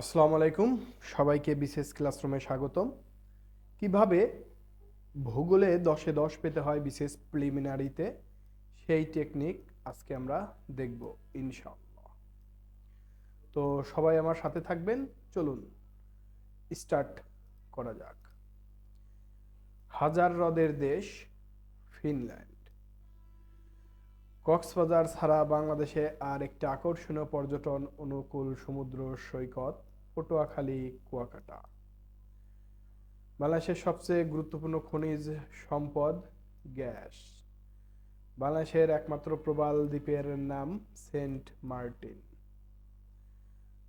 আসসালামু আলাইকুম। সবাইকে বিশেষ ক্লাসরুমে স্বাগতম। কীভাবে ভূগোলে দশে দশ পেতে হয় বিশেষ প্রিলিমিনারিতে, সেই টেকনিক আজকে আমরা দেখব, ইনশাআল্লাহ। তো সবাই আমার সাথে থাকবেন, চলুন স্টার্ট করা যাক। হাজার হ্রদের দেশ, ফিনল্যান্ড। কক্সবাজার ছাড়া বাংলাদেশে আর একটি আকর্ষণীয় পর্যটন অনুকূল সমুদ্র সৈকত পটুয়াখালী, কুয়াকাটা। বাংলাদেশের সবচেয়ে গুরুত্বপূর্ণ খনিজ সম্পদ গ্যাস। বাংলাদেশের একমাত্র প্রবাল দ্বীপের নাম সেন্ট মার্টিন।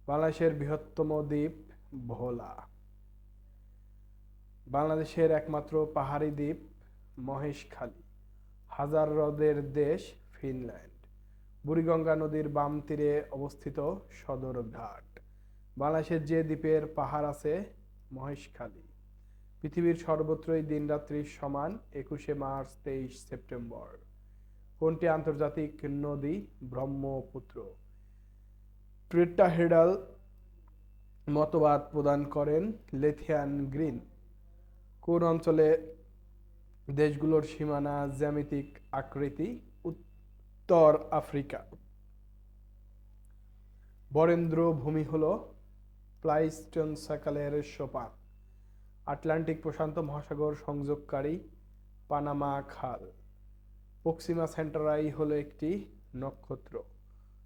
বাংলাদেশের বৃহত্তম দ্বীপ ভোলা। বাংলাদেশের একমাত্র পাহাড়ি দ্বীপ মহেশখালী। হাজার হ্রদের দেশ ফিনল্যান্ড। বুড়িগঙ্গা নদীর বাম তীরে অবস্থিত সদরঘাট। বাংলাদেশের যে দ্বীপের পাহাড় আছে, মহেশখালী। পৃথিবীর সর্বত্রই দিনরাত্রি সমান একুশে মার্চ, তেইশ সেপ্টেম্বর। কোনটি আন্তর্জাতিক নদী? ব্রহ্মপুত্র। ট্রিটাহেডাল মতবাদ প্রদান করেন লেথিয়ান গ্রিন। কোন অঞ্চলে দেশগুলোর সীমানা জ্যামিতিক আকৃতি? উত্তর আফ্রিকা। বরেন্দ্র ভূমি হল প্লাইস্টন সাকালের সোপান। আটলান্টিক প্রশান্ত মহাসাগর সংযোগকারী পানামা খাল। পক্সিমা সেন্টারাই হলো একটি নক্ষত্র।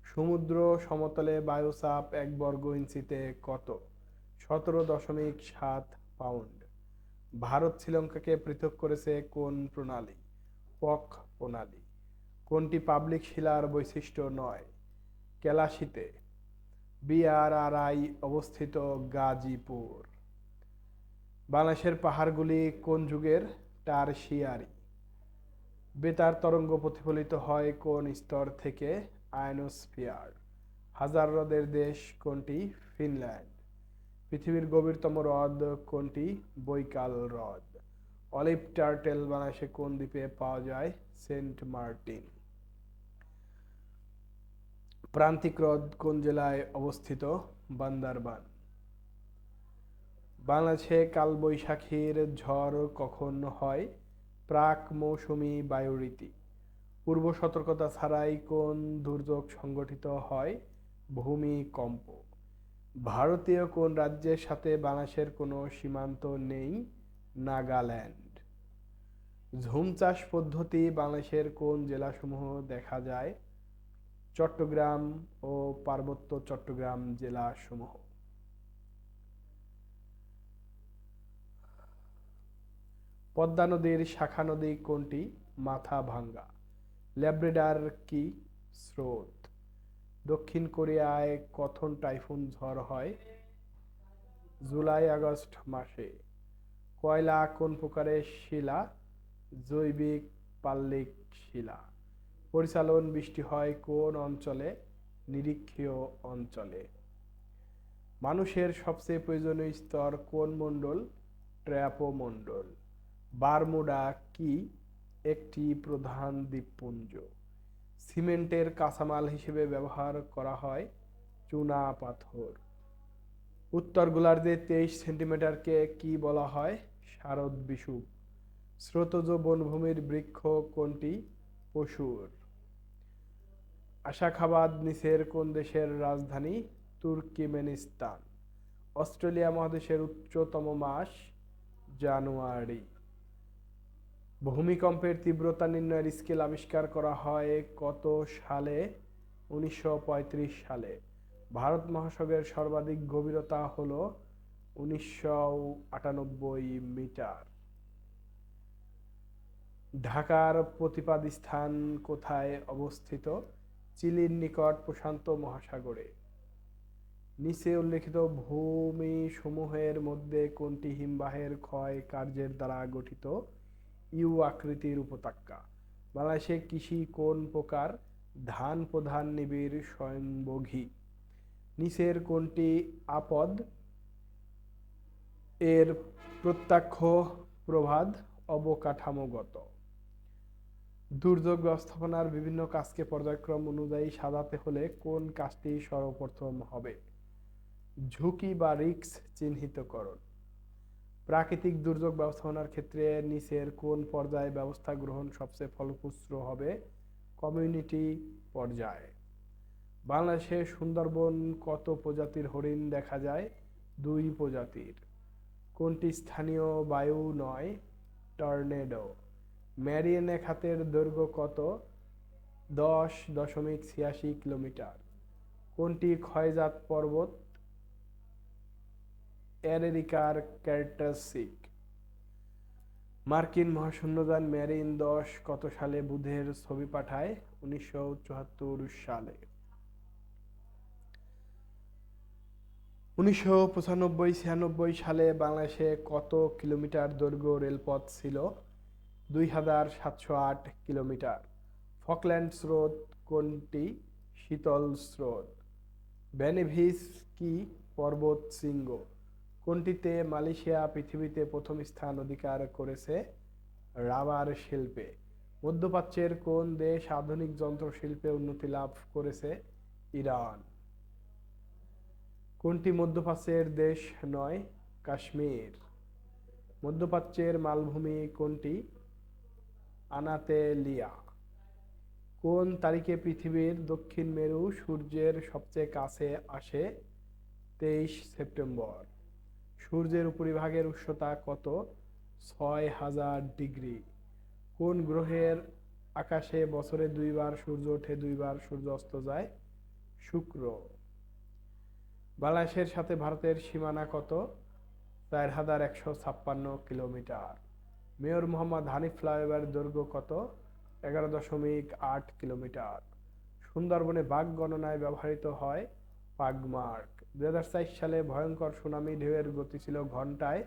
সমুদ্র সমতলে বায়ুচাপ এক বর্গ ইঞ্চিতে কত? সতেরো দশমিক সাত পাউন্ড। ভারত শ্রীলঙ্কাকে পৃথক করেছে কোন প্রণালী? পক প্রণালী। কোনটি পাবলিক শিলার বৈশিষ্ট্য নয়? কেলাসিতে বিআরআরআই অবস্থিত গাজীপুর। বাংলাদেশের পাহাড়গুলি কোন যুগের? টারশিয়ারি বেতার তরঙ্গ প্রতিফলিত হয় কোন স্তর থেকে? আয়নোস্ফিয়ার হাজার হ্রদের দেশ কোনটি? ফিনল্যান্ড। পৃথিবীর গভীরতম হ্রদ কোনটি? বৈকাল হ্রদ। অলিভ টার্টেল বাংলাদেশে কোন দ্বীপে পাওয়া যায় সেন্ট মার্টিন? প্রান্তিক হ্রদ কোন জেলায় অবস্থিত? বান্দারবান। বাংলাদেশে কালবৈশাখীর ঝড় কখন হয়? প্রাক মৌসুমি বায়ুরীতি। পূর্ব সতর্কতা ছাড়াই কোন দুর্যোগ সংগঠিত হয়? ভূমিকম্প ভারতীয় কোন রাজ্যের সাথে বাংলাদেশের কোনো সীমান্ত নেই? নাগাল্যান্ড। ঝুম চাষ পদ্ধতি বাংলাদেশের কোন জেলাসমূহ দেখা যায়? চট্টগ্রাম ও পার্বত্য চট্টগ্রাম জেলা সমূহ পদ্মা নদীর শাখা নদী কোনটি? মাথা ভাঙ্গা। ল্যাব্রেডার কি স্রোত? দক্ষিণ কোরিয়ায় কথন টাইফুন ঝড় হয়? জুলাই আগস্ট মাসে। কয়লা কোন প্রকারের শিলা? জৈবিক, পাল্লিক শিলা। পরিচালন বৃষ্টি হয় কোন অঞ্চলে? নিরীক্ষীয় অঞ্চলে। মানুষের সবচেয়ে প্রয়োজনীয় স্তর কোন মণ্ডল? ট্র্যাপোমণ্ডল। বারমুডা কি একটি প্রধান দ্বীপপুঞ্জ? সিমেন্টের কাঁচামাল হিসেবে ব্যবহার করা হয় চুনা পাথর। উত্তর গোলার্ধে তেইশ সেন্টিমিটারকে কি বলা হয়? শারদ বিষুব স্রোতজ বনভূমির বৃক্ষ কোনটি? পশুর। আশাখাবাদ নিচের কোন দেশের রাজধানী? তুর্কিমেনিস্তান। অস্ট্রেলিয়া মহাদেশের উচ্চতম মাস জানুয়ারি। ভূমিকম্পের তীব্রতা নির্ণয়ের স্কেল আবিষ্কার করা হয় কত সালে? উনিশশো পঁয়ত্রিশ সালে। ভারত মহাসাগরের সর্বাধিক গভীরতা হল উনিশশো আটানব্বই মিটার। ঢাকার প্রতিপাদ স্থান কোথায় অবস্থিত? চিলির নিকট প্রশান্ত মহাসাগরে। নিচে উল্লেখিত ভূমি সমূহের মধ্যে কোনটি হিমবাহের ক্ষয় কার্যের দ্বারা গঠিত? ইউ আকৃতির উপত্যকা। বাংলাদেশে কৃষি কোন প্রকার? ধান প্রধান নিবিড় স্বয়ংভোগী নিচের কোনটি আপদ? এর প্রত্যক্ষ প্রভাদ অবকাঠামোগত। দুর্যোগ ব্যবস্থাপনার বিভিন্ন কাজকে পর্যায়ক্রম অনুযায়ী সাজাতে হলে কোন কাজটি সর্বপ্রথম হবে? ঝুঁকি বা রিস্ক চিহ্নিতকরণ। প্রাকৃতিক দুর্যোগ ব্যবস্থাপনার ক্ষেত্রে নিচের কোন পর্যায়ে ব্যবস্থা গ্রহণ সবচেয়ে ফলপ্রসূ হবে? কমিউনিটি পর্যায়ে। বাংলাদেশে সুন্দরবন কত প্রজাতির হরিণ দেখা যায়? দুই প্রজাতির। কোনটি স্থানীয় বায়ু নয়? টর্নেডো। ম্যারিয়েনে খাতের দৈর্ঘ্য কত? দশ দশমিক ছিয়াশি কিলোমিটার। কোনটি ক্ষয়জাত পর্বত? এরেরিকার ক্যারেক্টারিস্টিক মার্কিন মহাশূন্যযান ম্যারিন দশ কত সালে বুধের ছবি পাঠায়? উনিশশো চুয়াত্তর সালে। উনিশশো পঁচানব্বই ছিয়ানব্বই সালে বাংলাদেশে কত কিলোমিটার দৈর্ঘ্য রেলপথ ছিল? দুই হাজার সাতশো আট কিলোমিটার। ফকল্যান্ড স্রোত কোনটি? শীতল স্রোত। ভ্যানিভিস কি পর্বত শৃঙ্গ? কোনটিতে মালয়েশিয়া পৃথিবীতে প্রথম স্থান অধিকার করেছে? রাবার শিল্পে। মধ্যপ্রাচ্যের কোন দেশ আধুনিক যন্ত্রশিল্পে উন্নতি লাভ করেছে? ইরান। কোনটি মধ্যপ্রাচ্যের দেশ নয়? কাশ্মীর। মধ্যপ্রাচ্যের মালভূমি কোনটি? আনাতেলিয়া। কোন তারিখে পৃথিবীর দক্ষিণ মেরু সূর্যের সবচেয়ে কাছে আসে? তেইশ সেপ্টেম্বর। সূর্যের উপরিভাগের উচ্চতা কত? ছয় হাজার ডিগ্রি। কোন গ্রহের আকাশে বছরে দুইবার সূর্য ওঠে, দুইবার সূর্য অস্ত যায়? শুক্র। বাংলাদেশের সাথে ভারতের সীমানা কত? চার হাজার একশো ছাপ্পান্ন kilometre. Mayor Mohammad Hanif flyover দৈর্ঘ্য কত? এগারো দশমিক আট কিলোমিটার। সুন্দরবনে বাঘ গণনায় ব্যবহৃত হয় পাগমার্ক দুই হাজার চার সালে ভয়ঙ্কর সুনামি ঢেউয়ের গতি ছিল ঘন্টায়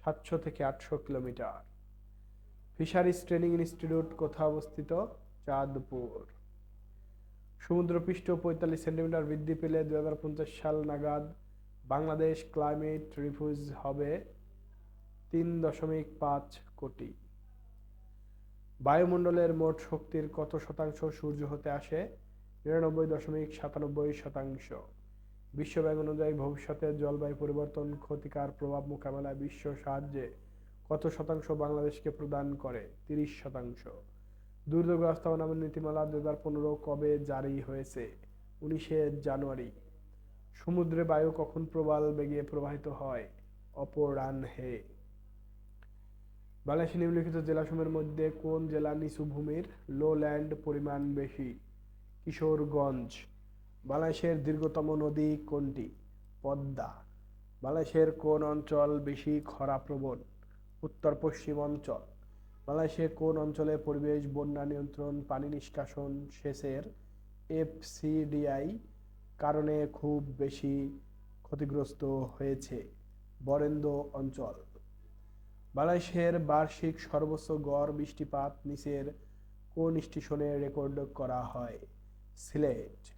সাতশো থেকে আটশো কিলোমিটার। ফিশারিজ ট্রেনিং ইনস্টিটিউট কোথায় অবস্থিত? চাঁদপুর। সমুদ্রপৃষ্ঠ পঁয়তাল্লিশ সেন্টিমিটার বৃদ্ধি পেলে দু হাজার পঞ্চাশ সাল নাগাদ বাংলাদেশ ক্লাইমেট রিফিউজ হবে তিন দশমিক পাঁচ কোটি। বায়ুমণ্ডলের মোট শক্তির কত শতাংশ সূর্য হতে আসে? নিরানব্বই দশমিক সাতানব্বই শতাংশ। বিশ্বব্যাংক অনুযায়ী ভবিষ্যতে জলবায়ু পরিবর্তন, ক্ষতিকার প্রভাব মোকাবেলায় বিশ্ব সাহায্যে কত শতাংশ বাংলাদেশকে প্রদান করে? তিরিশ শতাংশ। দুর্যোগ ব্যবস্থাপনা নীতিমালা দু হাজার পনেরো কবে জারি হয়েছে? উনিশে জানুয়ারি। সমুদ্রে বায়ু কখন প্রবাল বেগে প্রবাহিত হয়? অপরাহ্নে বাংলাদেশের নিম্নলিখিত জেলাসমূহের মধ্যে কোন জেলা নিচু ভূমির লো ল্যান্ড পরিমাণ বেশি? কিশোরগঞ্জ। বাংলাদেশের দীর্ঘতম নদী কোনটি? পদ্মা। বাংলাদেশের কোন অঞ্চল বেশি খরাপ্রবণ? উত্তর পশ্চিম অঞ্চল। বাংলাদেশের কোন অঞ্চলে পরিবেশ বন্যা নিয়ন্ত্রণ, পানি নিষ্কাশন সেচের এফসিডিআই কারণে খুব বেশি ক্ষতিগ্রস্ত হয়েছে? বরেন্দ্র অঞ্চল। বাংলাদেশের বার্ষিক সর্বোচ্চ গড় বৃষ্টিপাত নিচের কোন স্টেশনে রেকর্ড করা হয়? সিলেট।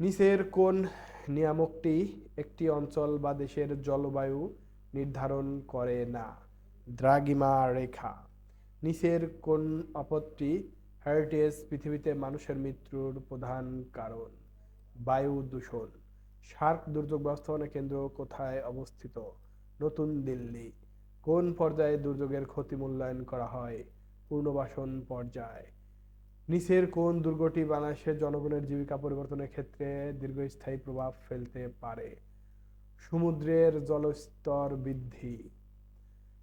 নিচের কোন নিয়ামকটি একটি অঞ্চল বা দেশের জলবায়ু নির্ধারণ করে না? দ্রাগিমা রেখা। নিচের কোন আপত্তি হেরিটেজ পৃথিবীতে মানুষের মৃত্যুর প্রধান কারণ? বায়ু দূষণ। সার্ক দুর্যোগ ব্যবস্থাপনা কেন্দ্র কোথায় অবস্থিত? নতুন দিল্লি। কোন পর্যায়ে দুর্যোগের ক্ষতি মূল্যায়ন করা হয়? পুনর্বাসন পর্যায়। নিচের কোন দুর্গটি বাংলাদেশের জনগণের জীবিকা পরিবর্তনের ক্ষেত্রে দীর্ঘস্থায়ী প্রভাব ফেলতে পারে? সমুদ্রের জলস্তর বৃদ্ধি।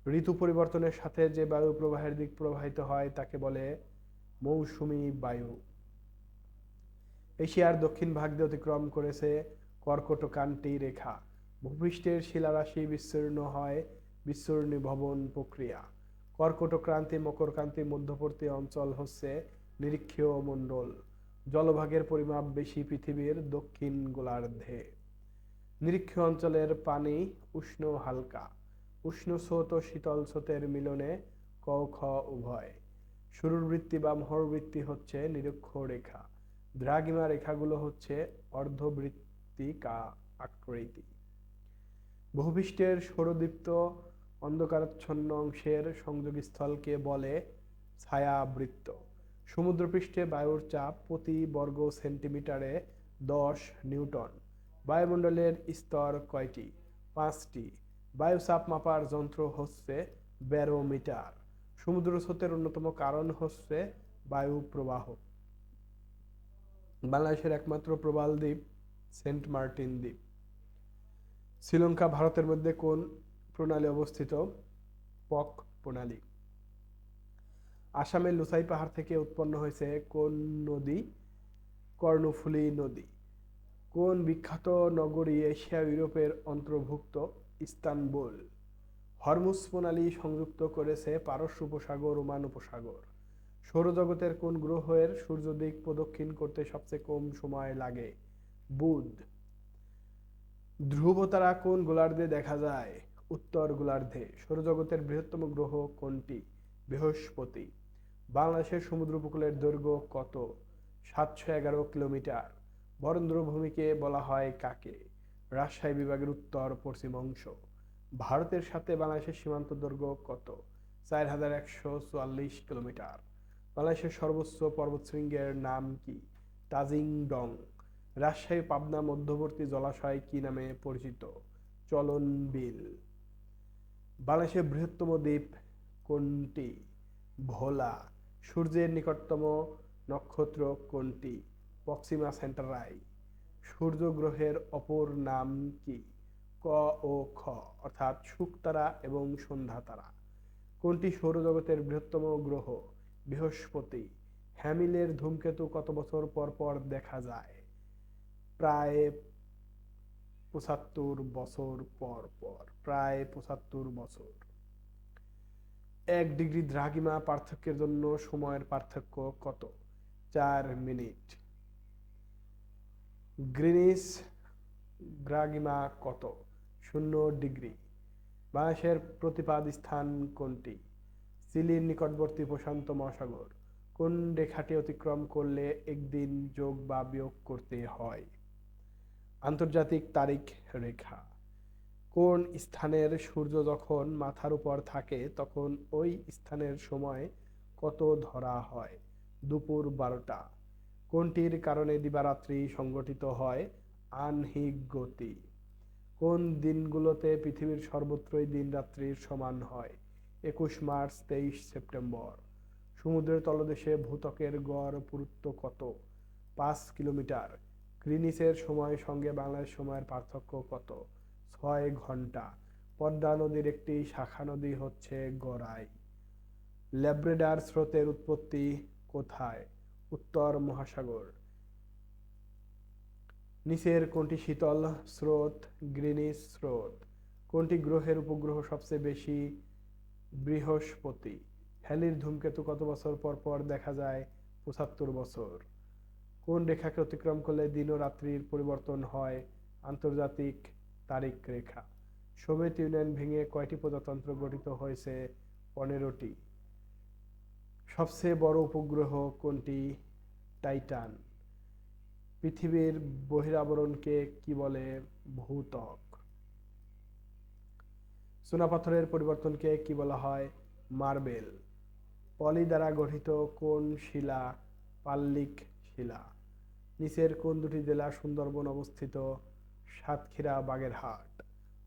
ঋতু পরিবর্তনের সাথে যে বায়ু প্রবাহের দিক প্রবাহিত হয়, তাকে বলে মৌসুমি বায়ু। এশিয়ার দক্ষিণ ভাগ দিয়ে অতিক্রম করেছে কর্কটকান্তি রেখা। ভূপৃষ্ঠের শিলারাশি বিস্তীর্ণ হয় বিস্তীর্ণী ভবন প্রক্রিয়া। কর্কটক্রান্তি, মকরক্রান্তি মধ্যবর্তী অঞ্চল হচ্ছে নিরীক্ষীয় মণ্ডল। জলভাগের পরিমাপ বেশি পৃথিবীর দক্ষিণ গোলার্ধে। নিরীক্ষীয় অঞ্চলের পানি উষ্ণ হালকা। উষ্ণ স্রোত ও শীতল স্রোতের মিলনে ক খ উভয়। শুরুর বৃত্তি বা মহরবৃত্তি হচ্ছে নিরক্ষ রেখা। দ্রাগিমা রেখাগুলো হচ্ছে অর্ধবৃত্তিকা আকৃতি। ভূপৃষ্ঠের সৌরদীপ্ত অন্ধকারাচ্ছন্ন অংশের সংযোগস্থলকে বলে ছায়াবৃত্ত। সমুদ্রপৃষ্ঠে বায়ুর চাপ প্রতি বর্গ সেন্টিমিটারে দশ নিউটন। বায়ুমণ্ডলের স্তর কয়টি? পাঁচটি। বায়ুচাপ মাপার যন্ত্র হচ্ছে ব্যারোমিটার। সমুদ্র স্রোতের অন্যতম কারণ হচ্ছে বায়ু প্রবাহ। বাংলাদেশের একমাত্র প্রবাল দ্বীপ সেন্ট মার্টিন দ্বীপ। শ্রীলঙ্কা ভারতের মধ্যে কোন প্রণালী অবস্থিত? পক প্রণালী। আসামের লুসাই পাহাড় থেকে উৎপন্ন হয়েছে কোন নদী? কর্ণফুলী নদী। কোন বিখ্যাত নগরী এশিয়া ইউরোপের অন্তর্ভুক্ত? ইস্তানবুল। হরমুজ প্রণালী সংযুক্ত করেছে পারস্য উপসাগর, ওমান উপসাগর। সৌরজগতের কোন গ্রহের সূর্য দিক প্রদক্ষিণ করতে সবচেয়ে কম সময় লাগে? বুধ। ধ্রুব তারা কোন গোলার্ধে দেখা যায়? উত্তর গোলার্ধে। সৌরজগতের বৃহত্তম গ্রহ কোনটি? বৃহস্পতি। বাংলাদেশের সমুদ্র উপকূলের দৈর্ঘ্য কত? সাতশো এগারো কিলোমিটার। বরেন্দ্র ভূমিকে বলা হয় কাকে? রাজশাহী বিভাগের উত্তর পশ্চিম অংশ। ভারতের সাথে বাংলাদেশের সীমান্ত দৈর্ঘ্য কত? চার হাজার একশো চুয়াল্লিশ কিলোমিটার। বাংলাদেশের সর্বোচ্চ পর্বতশৃঙ্গের নাম কি? তাজিং ডং রাজশাহী পাবনা মধ্যবর্তী জলাশয় কি নামে পরিচিত? চলন বিল। বাংলাদেশের বৃহত্তম দ্বীপ কোনটি? ভোলা। সূর্যের নিকটতম নক্ষত্র কোনটি? প্রক্সিমা সেন্টারাই সূর্য গ্রহের অপর নাম কি? ক ও খ, অর্থাৎ শুকতারা এবং সন্ধ্যা তারা। কোনটি সৌরজগতের বৃহত্তম গ্রহ? বৃহস্পতি। হ্যামিলের ধূমকেতু কত বছর পর পর দেখা যায়? প্রায় পঁচাত্তর বছর পর পর, প্রায় পঁচাত্তর বছর। এক ডিগ্রি দ্রাঘিমা পার্থক্যের জন্য সময়ের পার্থক্য কত? চার মিনিট। গ্রিনিস দ্রাঘিমা কত? শূন্য ডিগ্রি। বাংলাদেশের প্রতিপাদ স্থান কোনটি? চিলির নিকটবর্তী প্রশান্ত মহাসাগর। কোন রেখাটি অতিক্রম করলে একদিন যোগ বা বিয়োগ করতে হয়? আন্তর্জাতিক তারিখ রেখা। কোন স্থানের সূর্য যখন মাথার উপর থাকে, তখন ওই স্থানের সময় কত ধরা হয়? দুপুর বারোটা। কোনটির কারণে দিবারাত্রি সংগঠিত হয়? আনহিক গতি। কোন দিনগুলোতে পৃথিবীর সর্বত্রই দিন রাত্রির সমান হয়? একুশ মার্চ, তেইশ সেপ্টেম্বর। সমুদ্রের তলদেশে ভূতকের গড় পুরুত্ব কত? পাঁচ কিলোমিটার। গ্রিনিসের সময় সঙ্গে বাংলাদেশ সময়ের পার্থক্য কত? ছয় ঘণ্টা। পদ্মা নদীর একটি শাখা নদী হচ্ছে গড়াই। ল্যাব্রেডার স্রোতের উৎপত্তি কোথায়? উত্তর মহাসাগর। নিচের কোনটি শীতল স্রোত? গ্রিনিস স্রোত। কোনটি গ্রহের উপগ্রহ সবচেয়ে বেশি? বৃহস্পতি। হ্যালির ধূমকেতু কত বছর পর পর দেখা যায়? পঁচাত্তর বছর। কোন রেখাকে অতিক্রম করলে দিন ও রাত্রির পরিবর্তন হয়? আন্তর্জাতিক তারিখ রেখা। সোভিয়েত ইউনিয়ন ভেঙে কয়টি প্রজাতন্ত্র গঠিত হয়েছে? পনেরোটি। সবচেয়ে বড় উপগ্রহ কোনটি? টাইটান। পৃথিবীর বহিরাবরণকে কি বলে? ভূত্বক। চুনাপাথরের পরিবর্তনকে কি বলা হয়? মার্বেল। পলি দ্বারা গঠিত কোন শিলা? পাল্লিক শিলা। নিচের কোন দুটি জেলা সুন্দরবন অবস্থিত? সাতক্ষীরা, বাগেরহাট।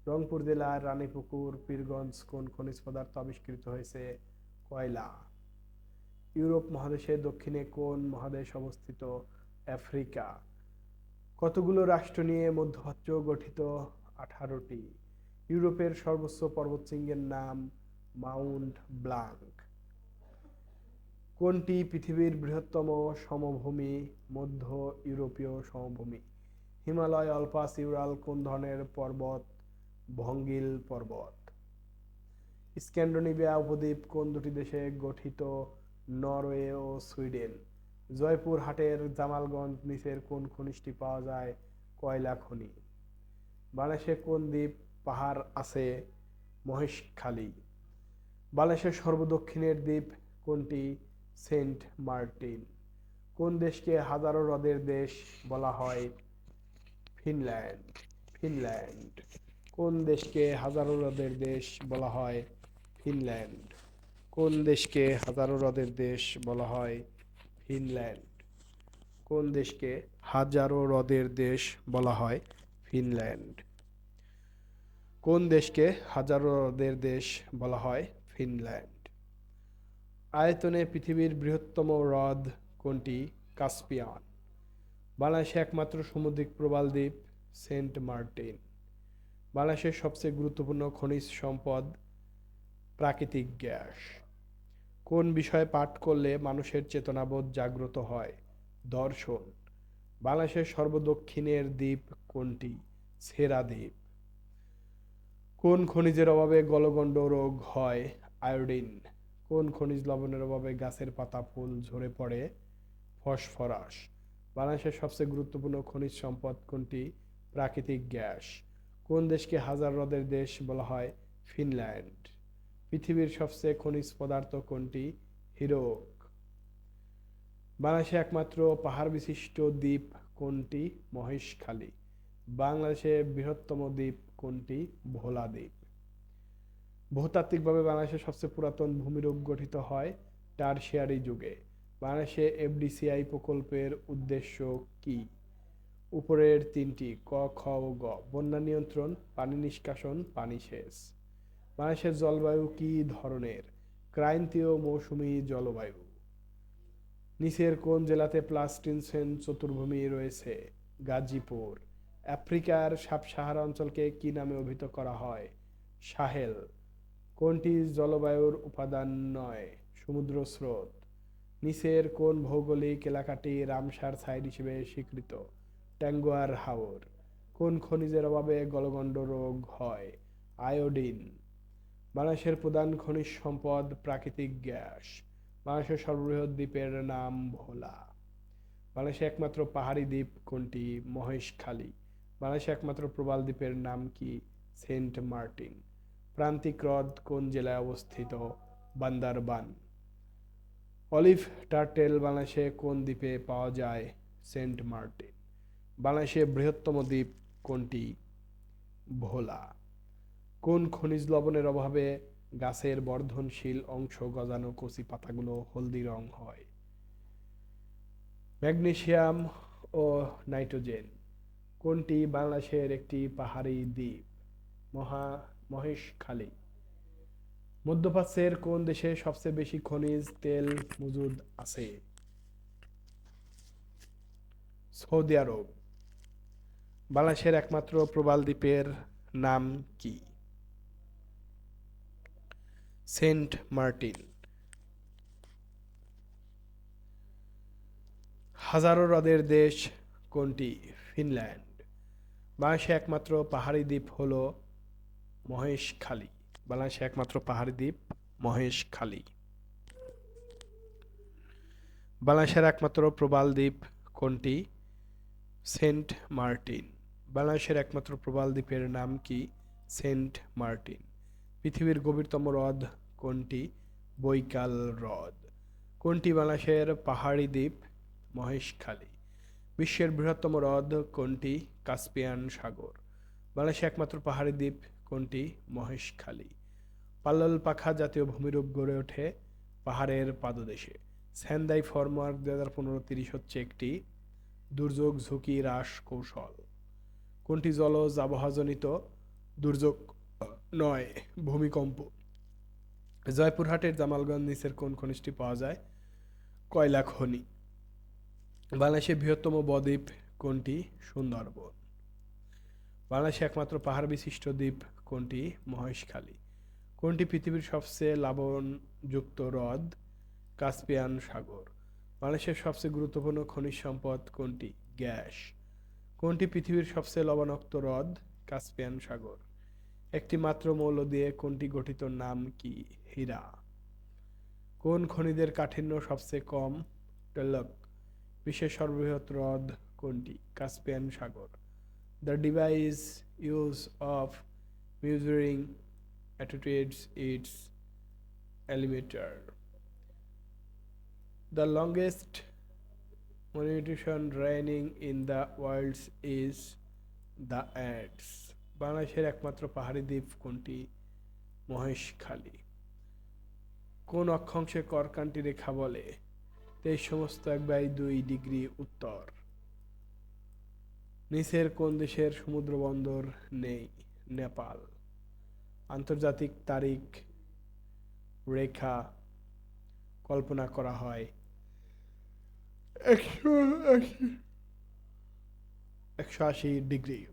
রংপুর জেলার রানীপুকুর, পীরগঞ্জ কোন খনিজ পদার্থ আবিষ্কৃত হয়েছে? কয়লা। ইউরোপ মহাদেশের দক্ষিণে কোন মহাদেশ অবস্থিত? আফ্রিকা। কতগুলো রাষ্ট্র নিয়ে মধ্যপ্রাচ্য গঠিত? আঠারোটি। ইউরোপের সর্বোচ্চ পর্বতশৃঙ্গের নাম মাউন্ট ব্লাঙ্ক। কোনটি পৃথিবীর বৃহত্তম সমভূমি, মধ্য ইউরোপীয় সমভূমি? হিমালয় অল্পাস ইউরাল, কোন ধরনের পর্বত? ভঙ্গিল পর্বত। স্ক্যান্ডোনেভিয়া উপদ্বীপ কোন দুটি দেশে গঠিত? নরওয়ে ও সুইডেন। জয়পুর হাটের জামালগঞ্জ নিচের কোন খনিজটি পাওয়া যায়? কয়লা খনি। বাংলাদেশে কোন দ্বীপ পাহাড় আছে? মহেশখালী। বাংলাদেশের সর্বদক্ষিণের দ্বীপ কোনটি? সেন্ট মার্টিন। কোন দেশকে হাজারো হ্রদের দেশ বলা হয়? ফিনল্যান্ড। ফিনল্যান্ড। কোন দেশকে হাজারো হ্রদের দেশ বলা হয়? ফিনল্যান্ড। কোন দেশকে হাজারো হ্রদের দেশ বলা হয়? ফিনল্যান্ড। কোন দেশকে হাজারো হ্রদের দেশ বলা হয়? ফিনল্যান্ড। কোন দেশকে হাজারো হ্রদের দেশ বলা হয়? ফিনল্যান্ড। আয়তনে পৃথিবীর বৃহত্তম হ্রদ কোনটি? কাস্পিয়ান। বাংলাদেশে একমাত্র সামুদ্রিক প্রবাল দ্বীপ সেন্ট মার্টিন। বাংলাদেশের সবচেয়ে গুরুত্বপূর্ণ খনিজ সম্পদ প্রাকৃতিক গ্যাস। কোন বিষয়ে পাঠ করলে মানুষের চেতনাবোধ জাগ্রত হয়? দর্শন। বাংলাদেশের সর্বদক্ষিণের দ্বীপ কোনটি? সেরা দ্বীপ। কোন খনিজের অভাবে গলগণ্ড রোগ হয়? আয়োডিন। কোন খনিজ লবণের অভাবে গাছের পাতা, ফুল ঝরে পড়ে? ফসফরাস। বাংলাদেশের সবচেয়ে গুরুত্বপূর্ণ খনিজ সম্পদ কোনটি? প্রাকৃতিক গ্যাস। কোন দেশকে হাজার হ্রদের দেশ বলা হয়? ফিনল্যান্ড। পৃথিবীর সবচেয়ে খনিজ পদার্থ কোনটি? হিরোক। বাংলাদেশে একমাত্র পাহাড় বিশিষ্ট দ্বীপ কোনটি? মহেশখালী। বাংলাদেশের বৃহত্তম দ্বীপ কোনটি? ভোলা দ্বীপ। ভূতাত্ত্বিকভাবে বাংলাদেশের সবচেয়ে পুরাতন ভূমিরূপ গঠিত হয় টারশিয়ারি যুগে। বাংলাদেশে এফডিসিআই প্রকল্পের উদ্দেশ্য কি? উপরের তিনটি, ক, খ ও গ, বন্যা নিয়ন্ত্রণ, পানি নিষ্কাশন, পানি সেচ। বাংলাদেশের জলবায়ু কি ধরনের? ক্রান্তীয় মৌসুমি জলবায়ু। নিচের কোন জেলাতে প্লাস্টিনসেন চতুর্ভূমি রয়েছে? গাজীপুর। আফ্রিকার সাব সাহারা অঞ্চলকে কি নামে অভিহিত করা হয়? সাহেল। কোনটি জলবায়ুর উপাদান নয়? সমুদ্র স্রোত। নিচের কোন ভৌগোলিক এলাকাটি রামসার সাইট হিসেবে স্বীকৃত? ট্যাঙ্গুয়ার হাওর। কোন খনিজের অভাবে গলগণ্ড রোগ হয়? আয়োডিন। বাংলাদেশের প্রধান খনিজ সম্পদ প্রাকৃতিক গ্যাস। বাংলাদেশের সর্ববৃহৎ দ্বীপের নাম ভোলা। বাংলাদেশের একমাত্র পাহাড়ি দ্বীপ কোনটি? মহেশখালী। বাংলাদেশের একমাত্র প্রবাল দ্বীপের নাম কি? সেন্ট মার্টিন। প্রান্তিক হ্রদ কোন জেলায় অবস্থিত? বান্দারবান। অলিভ টার্টেল বাংলাদেশে কোন দ্বীপে পাওয়া যায়? সেন্ট মার্টিন। বাংলাদেশের বৃহত্তম দ্বীপ কোনটি? ভোলা। কোন খনিজ লবণের অভাবে গাছের বর্ধনশীল অংশ গজানো কচি পাতাগুলো হলদি রং হয়? ম্যাগনেসিয়াম ও নাইট্রোজেন। কোনটি বাংলাদেশের একটি পাহাড়ি দ্বীপ? মহা মহেশখালী মধ্যপ্রাচ্যের কোন দেশে সবচেয়ে বেশি খনিজ, তেল, মজুদ আছে? Saudi Arab. বাংলাদেশের একমাত্র প্রবাল দ্বীপের নাম কি? সেন্ট মার্টিন। হাজারো হ্রদের দেশ কোনটি? ফিনল্যান্ড। বাংলাদেশে একমাত্র পাহাড়ি দ্বীপ হল মহেশখালী বাংলাদেশে একমাত্র পাহাড়ি দ্বীপ মহেশখালী বাংলাদেশের একমাত্র প্রবাল দ্বীপ কোনটি? সেন্ট মার্টিন। বাংলাদেশের একমাত্র প্রবাল দ্বীপের নাম কি? সেন্ট মার্টিন। পৃথিবীর গভীরতম হ্রদ কোনটি? বৈকাল হ্রদ। কোনটি বাংলাদেশের পাহাড়ি দ্বীপ? মহেশখালী বিশ্বের বৃহত্তম হ্রদ কোনটি? কাস্পিয়ান সাগর। বাংলাদেশে একমাত্র পাহাড়ি দ্বীপ কোনটি? মহেশখালী। পাল্লাল পাখা জাতীয় ভূমিরূপ গড়ে ওঠে পাহাড়ের পাদদেশে। স্যান্দাই ফরমার্ক দু হাজার পনেরো তিরিশ হচ্ছে একটি দুর্যোগ ঝুঁকি হ্রাস কৌশল। কোনটি জলজ আবহাওয়াজনিত? দুর্যোগ নয়, ভূমিকম্প। জয়পুরহাটের জামালগঞ্জ নিচের কোন খনিজটি পাওয়া যায়? কয়লা খনি। বাংলাদেশের বৃহত্তম বদ্বীপ কোনটি? সুন্দরবন। বাংলাদেশে একমাত্র পাহাড় বিশিষ্ট দ্বীপ কোনটি? মহেশখালী। কোনটি পৃথিবীর সবচেয়ে লাবণযুক্ত হ্রদ? কাস্পিয়ান সাগর। বাংলাদেশের সবচেয়ে গুরুত্বপূর্ণ খনিজ সম্পদ কোনটি? গ্যাস। কোনটি পৃথিবীর সবচেয়ে লবণাক্ত হ্রদ? কাস্পিয়ান সাগর। একটি মাত্র মৌল দিয়ে কোনটি গঠিত নাম কি? হীরা। কোন খনিদের কাঠিন্য সবচেয়ে কম? টেলক। বিশ্বের সর্ববৃহৎ হ্রদ কোনটি? Caspian Sagar. The device use of measuring attitudes, its altimeter. The longest monumentation raining in the world is the Alps. বাংলাদেশের একমাত্র পাহাড়ি দ্বীপ কোনটি মহেশখালী কোন অক্ষাংশে কর্কান্টি রেখা বলে তেইশ সমস্ত এক বাই দুই ডিগ্রি উত্তর নিচের কোন দেশের সমুদ্র বন্দর নেই নেপাল। আন্তর্জাতিক তারিখ, রেখা কল্পনা করা হয়। একশো আশি একশো আশি ডিগ্রি।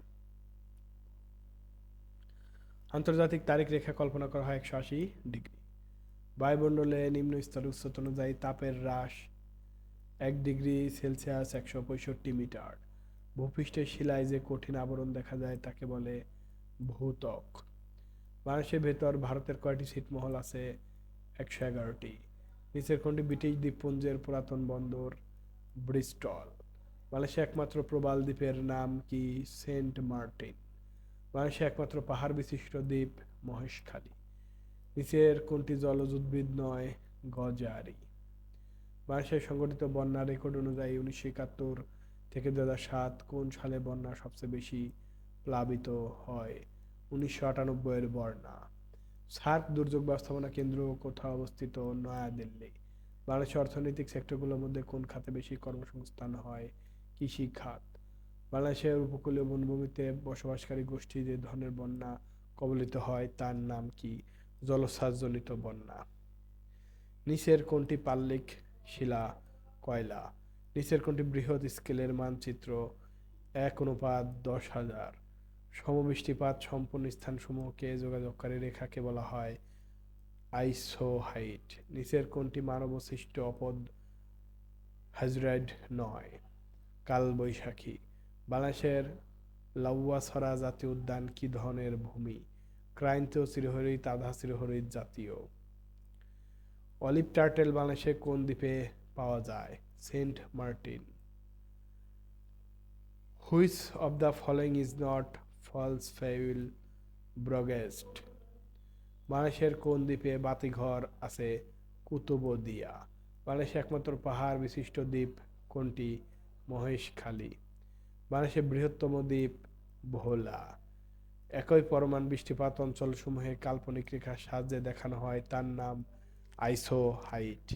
আন্তর্জাতিক তারিখ, রেখা কল্পনা করা হয় একশো আশি ডিগ্রি। বায়ুমণ্ডলে নিম্ন স্তর উচ্চতা অনুযায়ী তাপের হ্রাস এক ডিগ্রি সেলসিয়াস একশো পঁয়ষট্টি মিটার। ভূপৃষ্ঠের শিলায় যে কঠিন আবরণ দেখা যায় তাকে বলে ভূত্বক বাংলাদেশের ভেতর ভারতের কয়টি ছিটমহল আছে? একশো এগারোটি। নিচের কোনটি? ব্রিটিশ দ্বীপপুঞ্জের পুরাতন বন্দর ব্রিস্টল। বাংলাদেশে একমাত্র প্রবাল দ্বীপের নাম কি? সেন্ট মার্টিন। বাংলাদেশে একমাত্র পাহাড় বিশিষ্ট দ্বীপ মহেশখালী। নিচের কোনটি জলজ উদ্ভিদ নয়? গজারি। বাংলাদেশের সংগঠিত বন্যা রেকর্ড অনুযায়ী উনিশশো একাত্তর থেকে দু সাত কোন সালে বন্যা সবচেয়ে বেশি প্লাবিত হয়। উনিশশো আটানব্বইয়ের বর্ণা। সার্ক দুর্যোগ ব্যবস্থাপনা কেন্দ্র কোথাও অবস্থিত? নয়াদিল্লি। বাংলাদেশের অর্থনৈতিক সেক্টরগুলোর মধ্যে কোন খাতে বেশি কর্মসংস্থান হয়? কৃষি খাত। বাংলাদেশের উপকূলীয় বনভূমিতে বসবাসকারী গোষ্ঠী যে ধরনের বন্যা কবলিত হয়, তার নাম কি? জলোচ্ছ্বাসজনিত বন্যা। নিচের কোনটি পাল্লিক শিলা কয়লা? নিচের কোনটি বৃহৎ স্কেলের মানচিত্র? এক অনুপাত দশ হাজার। সমবৃষ্টিপাত সম্পন্ন স্থানসমূহকে যোগাযোগকারী রেখাকে বলা হয় আইসো হাইট নিচের কোনটি মানবসৃষ্ট অপদ হাজরাইড নয়, কালবৈশাখী। বাংলাদেশের লাউয়াছড়া জাতীয় উদ্যান কি ধরনের ভূমি? ক্রাইন্ত চিরহরিত আধা চিরহরিত জাতীয়। অলিভ টার্টেল বাংলাদেশে কোন দ্বীপে পাওয়া যায়? Saint Martin. Which of the following is not false ফেউল ব্রগেস্ট বাংলাদেশের কোন দ্বীপে বাতিঘর আছে? কুতুবদিয়া বাংলাদেশে একমাত্র পাহাড় বিশিষ্ট দ্বীপ কোনটি? মহেশখালী। বাংলাদেশের বৃহত্তম দ্বীপ ভোলা। একই পরমাণ বৃষ্টিপাত অঞ্চলসমূহে কাল্পনিক রেখার সাহায্যে দেখানো হয়, তার নাম আইসো হাইট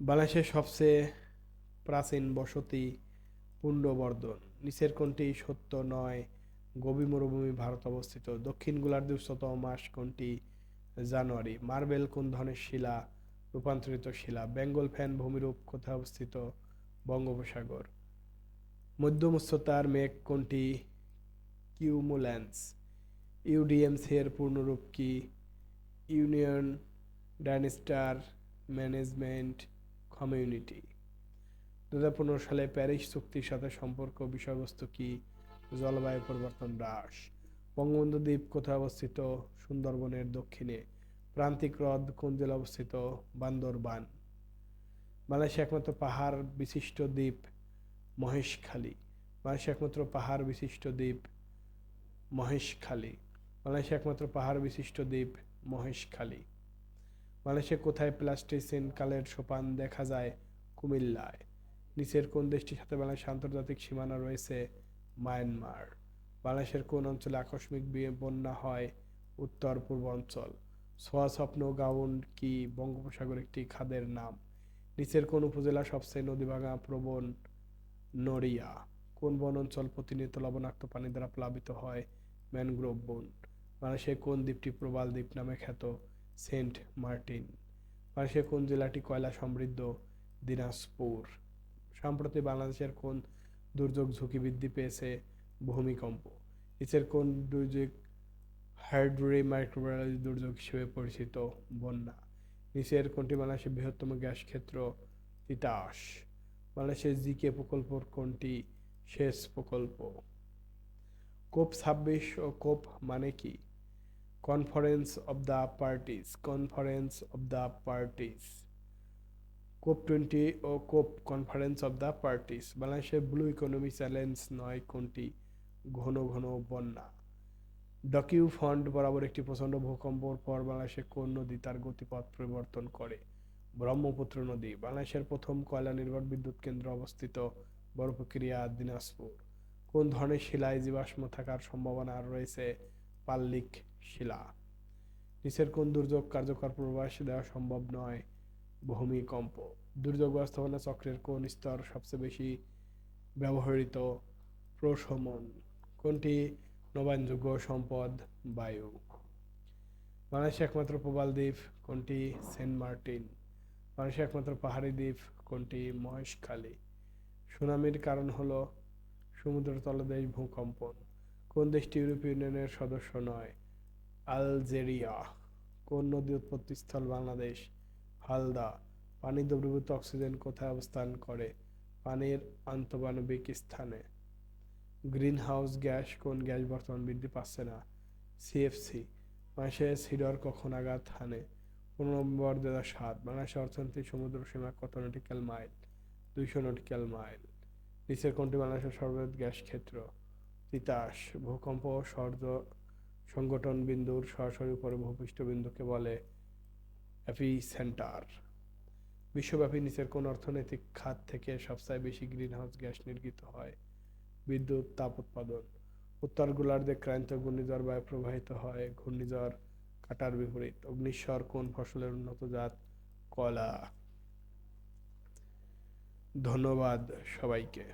বাংলাদেশের সবচেয়ে প্রাচীন বসতি পুণ্ডবর্ধন। নিচের কোনটি সত্য নয়। গভীর মরুভূমি ভারত অবস্থিত। দক্ষিণ গোলার্ধে উচ্চতম মাস কোনটি জানুয়ারি। মার্বেল কোন ধরনের শিলা? রূপান্তরিত শিলা। বেঙ্গল ফ্যান ভূমিরূপ কোথায় অবস্থিত? বঙ্গোপসাগর। মধ্যম উচ্চতার মেঘ কোনটি কিউমুল্যান্স ইউডিএমসি এর পূর্ণরূপ কি? Union disaster management community. দু হাজার পনেরো সালে প্যারিস চুক্তির সাথে সম্পর্ক বিষয়বস্তু কি? জলবায়ু পরিবর্তন হ্রাস বঙ্গবন্ধু দ্বীপ কোথায় অবস্থিত? সুন্দরবনের দক্ষিণে, প্রান্তিক হ্রদ কোন জেলা অবস্থিত? বান্দরবান। বাংলাদেশে একমাত্র পাহাড় বিশিষ্ট দ্বীপ মহেশখালী। বাংলাদেশে একমাত্র পাহাড় বিশিষ্ট দ্বীপ মহেশখালী। বাংলাদেশে একমাত্র পাহাড় বিশিষ্ট দ্বীপ মহেশখালী। বাংলাদেশে কোথায় প্লাস্টিসিন কালের সোপান দেখা যায়? কুমিল্লায়। নিচের কোন দেশটির সাথে বাংলাদেশের আন্তর্জাতিক সীমানা রয়েছে? মায়ানমার। বাংলাদেশের কোন অঞ্চলে আকস্মিক বন্যা হয়? উত্তর পূর্বাঞ্চল সোয়া স্বপ্ন গাউন কি বঙ্গোপসাগর একটি খাদের নাম? নিচের কোন উপজেলা সবচেয়ে নদীভাঙা প্রবণ নড়িয়া? কোন বন অঞ্চল প্রতিনিয়ত লবণাক্ত পানি দ্বারা প্লাবিত হয়? ম্যানগ্রোভ বন। বাংলাদেশের কোন দ্বীপটি প্রবাল দ্বীপ নামে খ্যাত? সেন্ট মার্টিন। বাংলাদেশের কোন জেলাটি কয়লা সমৃদ্ধ? দিনাজপুর। সম্প্রতি বাংলাদেশের কোন দুর্যোগ ঝুঁকি বৃদ্ধি পেয়েছে? ভূমিকম্প। নিচের কোন দুর্যোগ? হাইড্রি মাইক্রোবায়োলজি দুর্যোগ হিসেবে পরিচিত বন্যা। নিচের কোনটি? বাংলাদেশের বৃহত্তম গ্যাস ক্ষেত্র তিতাস। বাংলাদেশের জিকে প্রকল্প কোনটি? শেষ প্রকল্প। কোপ ছাব্বিশ ও কোপ মানে কি? Conference of the parties. Conference of the parties. COP twenty O COP conference of the parties বাংলাদেশের ব্লু ইকোনমি চ্যালেঞ্জ নয়, কোনটি? ঘন ঘন বন্যা। ডকিউ ফন্ড বরাবর একটি প্রচণ্ড ভূকম্পর পর বাংলাদেশে কোন নদী তার গতিপথ পরিবর্তন করে? ব্রহ্মপুত্র নদী। বাংলাদেশের প্রথম কয়লা নির্ভর বিদ্যুৎ কেন্দ্র অবস্থিত বড়প্রক্রিয়া দিনাজপুর। কোন ধরনের শিলায় জীবাশ্ম থাকার সম্ভাবনা রয়েছে? পাল্লিক শিলা। নিচের কোন দুর্যোগ কার্যকর প্রবাস দেওয়া সম্ভব নয়? ভূমিকম্প দুর্যোগ ব্যবস্থাপনা চক্রের কোন স্তর সবচেয়ে বেশি ব্যবহৃত? প্রশমন। কোনটি? নবায়নযোগ্য সম্পদ, বায়ু। বাংলাদেশের একমাত্র প্রবাল দ্বীপ, কোনটি? সেন্ট মার্টিন। বাংলাদেশের একমাত্র পাহাড়ি দ্বীপ, কোনটি? মহেশখালী। সুনামির কারণ হলো সমুদ্র তলদেশ ভূকম্পন। কোন দেশটি ইউরোপীয় ইউনিয়নের সদস্য নয়? আলজেরিয়া। কোন নদী উৎপত্তিস্থল বাংলাদেশ? হালদা, পানি দ্রবীভূত অক্সিজেন কোথায় অবস্থান করে? পানির আন্তঃবাণবিক স্থানে। গ্রিন হাউস গ্যাস কোন গ্যাস বর্তমান বৃদ্ধি পাচ্ছে না? সিএফসি বাংলাদেশের সিডর কখন আঘাত হানে? পনেরো নম্বর দু হাজার সাত। বাংলাদেশের অর্থনীতি সমুদ্র সীমা কত নটিক্যাল মাইল দুইশো নটিক্যাল মাইল নিচের কোনটি বাংলাদেশের সর্ববৃহৎ গ্যাস ক্ষেত্র? তিতাস। ভূকম্প সর্জ সংগঠন বিন্দুর সরাসরি উপরে ভূপৃষ্ঠ বিন্দুকে বলে অ্যাপি সেন্টার বিশ্বব্যাপী নিচের কোন অর্থনৈতিক খাত থেকে সবচেয়ে বেশি গ্রিনহাউস গ্যাস নির্গিত হয়। বিদ্যুৎ, তাপ উৎপাদন। উত্তর গোলার্ধে ক্রান্ত ঘূর্ণিঝড় বায়ু প্রবাহিত হয়। ঘূর্ণিঝড় কাটার বিপরীত। অগ্নিস্বর কোন ফসলের উন্নত জাত? কলা। ধন্যবাদ সবাইকে।